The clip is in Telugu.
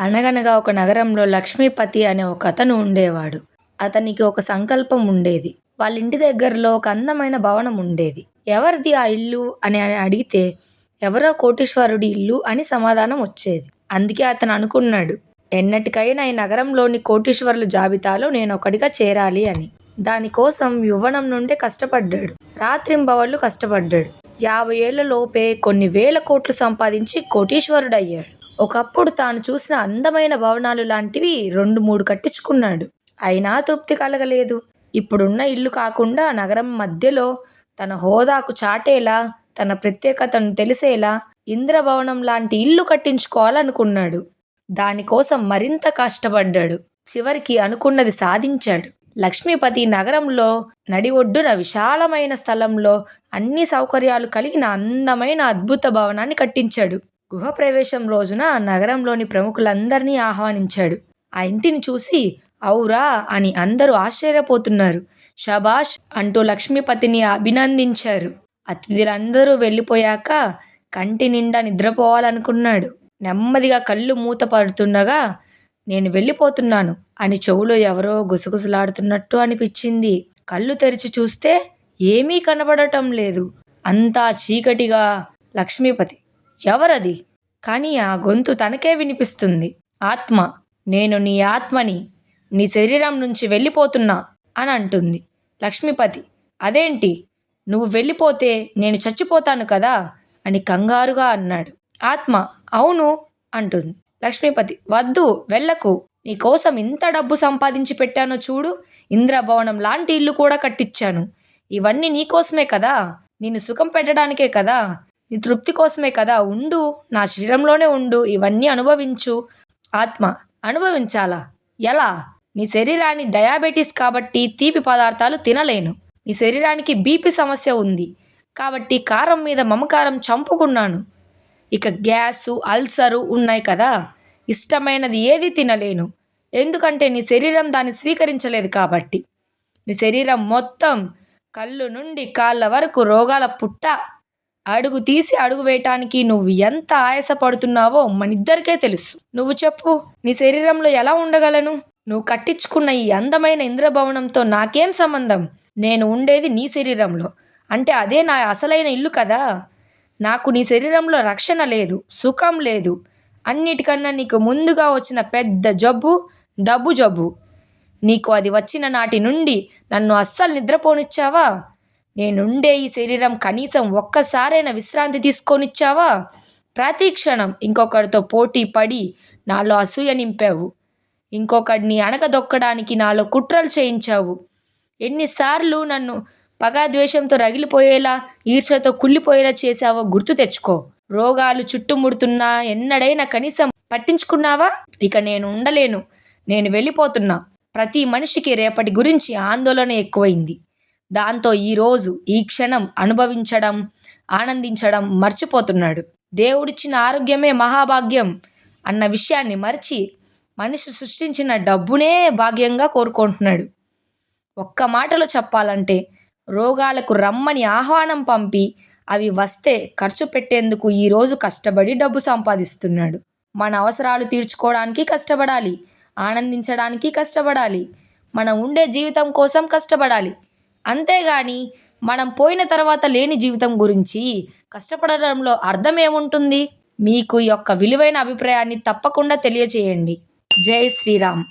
అనగనగా ఒక నగరంలో లక్ష్మీపతి అనే ఒక అతను ఉండేవాడు. అతనికి ఒక సంకల్పం ఉండేది. వాళ్ళ ఇంటి దగ్గరలో ఒక అందమైన భవనం ఉండేది. ఎవరిది ఆ ఇల్లు అని అడిగితే ఎవరో కోటీశ్వరుడి ఇల్లు అని సమాధానం వచ్చేది. అందుకే అతను అనుకున్నాడు ఎన్నటికైనా ఈ నగరంలోని కోటీశ్వరుల జాబితాలో నేను ఒకటిగా చేరాలి అని. దానికోసం యువనం నుండే కష్టపడ్డాడు. రాత్రింబవళ్ళు కష్టపడ్డాడు. యాభై ఏళ్ళ లోపే కొన్ని వేల కోట్లు సంపాదించి కోటీశ్వరుడయ్యాడు. ఒకప్పుడు తాను చూసిన అందమైన భవనాలు లాంటివి రెండు మూడు కట్టించుకున్నాడు. అయినా తృప్తి కలగలేదు. ఇప్పుడున్న ఇల్లు కాకుండా నగరం మధ్యలో తన హోదాకు చాటేలా తన ప్రత్యేకతను తెలిసేలా ఇంద్రభవనం లాంటి ఇల్లు కట్టించుకోవాలనుకున్నాడు. దానికోసం మరింత కష్టపడ్డాడు. చివరికి అనుకున్నది సాధించాడు. లక్ష్మీపతి నగరంలో నడి ఒడ్డున విశాలమైన స్థలంలో అన్ని సౌకర్యాలు కలిగిన అందమైన అద్భుత భవనాన్ని కట్టించాడు. గృహప్రవేశం రోజున నగరంలోని ప్రముఖులందరినీ ఆహ్వానించాడు. ఆ ఇంటిని చూసి ఔరా అని అందరూ ఆశ్చర్యపోతున్నారు. షబాష్ అంటూ లక్ష్మీపతిని అభినందించారు. అతిథులందరూ వెళ్ళిపోయాక కంటి నిండా నిద్రపోవాలనుకున్నాడు. నెమ్మదిగా కళ్ళు మూతపడుతుండగా నేను వెళ్ళిపోతున్నాను అని చెవులో ఎవరో గుసగుసలాడుతున్నట్టు అనిపించింది. కళ్ళు తెరిచి చూస్తే ఏమీ కనబడటం లేదు. అంతా చీకటిగా. లక్ష్మీపతి ఎవరది? కానీ ఆ గొంతు తనకే వినిపిస్తుంది. ఆత్మ నేను నీ ఆత్మని నీ శరీరం నుంచి వెళ్ళిపోతున్నా అని అంటుంది. లక్ష్మీపతి అదేంటి? నువ్వు వెళ్ళిపోతే నేను చచ్చిపోతాను కదా? అని కంగారుగా అన్నాడు. ఆత్మ అవును అంటుంది. లక్ష్మీపతి వద్దు వెళ్ళకు. నీకోసం ఇంత డబ్బు సంపాదించి పెట్టానో చూడు. ఇంద్రభవనం లాంటి ఇల్లు కూడా కట్టించాను ఇవన్నీ నీకోసమే కదా? నిన్ను సుఖం పెట్టడానికే కదా? నీ తృప్తి కోసమే కదా ఉండు నా శరీరంలోనే ఉండు ఇవన్నీ అనుభవించు. ఆత్మ అనుభవించాలా? ఎలా? నీ శరీరాన్ని డయాబెటీస్ కాబట్టి తీపి పదార్థాలు తినలేను. నీ శరీరానికి బీపీ సమస్య ఉంది. కాబట్టి కారం మీద మమకారం చంపుకున్నాను. ఇక గ్యాసు అల్సరు ఉన్నాయి కదా? ఇష్టమైనది ఏది తినలేను. ఎందుకంటే నీ శరీరం దాన్ని స్వీకరించలేదు కాబట్టి. నీ శరీరం మొత్తం కళ్ళు నుండి కాళ్ళ వరకు రోగాల పుట్ట. అడుగు తీసి అడుగు వేయటానికి నువ్వు ఎంత ఆయాసపడుతున్నావో మనిద్దరికే తెలుసు. నువ్వు చెప్పు నీ శరీరంలో ఎలా ఉండగలను? నువ్వు కట్టించుకున్న ఈ అందమైన ఇంద్రభవనంతో నాకేం సంబంధం? నేను ఉండేది నీ శరీరంలో. అంటే అదే నా అసలైన ఇల్లు కదా? నాకు నీ శరీరంలో రక్షణ లేదు సుఖం లేదు. అన్నిటికన్నా నీకు ముందుగా వచ్చిన పెద్ద జబ్బు డబ్బు జబ్బు. నీకు అది వచ్చిన నాటి నుండి నన్ను అస్సలు నిద్రపోనిచ్చావా? నేనుండే ఈ శరీరం కనీసం ఒక్కసారైనా విశ్రాంతి తీసుకొనిచ్చావా? ప్రతి క్షణం ఇంకొకరితో పోటీ పడి నాలో అసూయ నింపావు. ఇంకొకడిని అణగదొక్కడానికి నాలో కుట్రలు చేయించావు. ఎన్నిసార్లు నన్ను పగాద్వేషంతో రగిలిపోయేలా ఈర్షతో కుళ్ళిపోయేలా చేశావో గుర్తు తెచ్చుకో. రోగాలు చుట్టుముడుతున్నా ఎన్నడైనా కనీసం పట్టించుకున్నావా? ఇక నేను ఉండలేను. నేను వెళ్ళిపోతున్నా. ప్రతి మనిషికి రేపటి గురించి ఆందోళన ఎక్కువైంది. దాంతో ఈరోజు ఈ క్షణం అనుభవించడం ఆనందించడం మర్చిపోతున్నాడు. దేవుడిచ్చిన ఆరోగ్యమే మహాభాగ్యం అన్న విషయాన్ని మరిచి మనిషి సృష్టించిన డబ్బునే భాగ్యంగా కోరుకుంటున్నాడు. ఒక్క మాటలో చెప్పాలంటే రోగాలకు రమ్మని ఆహ్వానం పంపి అవి వస్తే ఖర్చు పెట్టేందుకు ఈరోజు కష్టపడి డబ్బు సంపాదిస్తున్నాడు. మన అవసరాలు తీర్చుకోవడానికి కష్టపడాలి ఆనందించడానికి కష్టపడాలి మనం ఉండే జీవితం కోసం కష్టపడాలి అంతేగాని మనం పోయిన తర్వాత లేని జీవితం గురించి కష్టపడడంలో అర్థం ఏముంటుంది మీకు ఈ యొక్క విలువైన అభిప్రాయాన్ని తప్పకుండా తెలియచేయండి. జై శ్రీరామ్.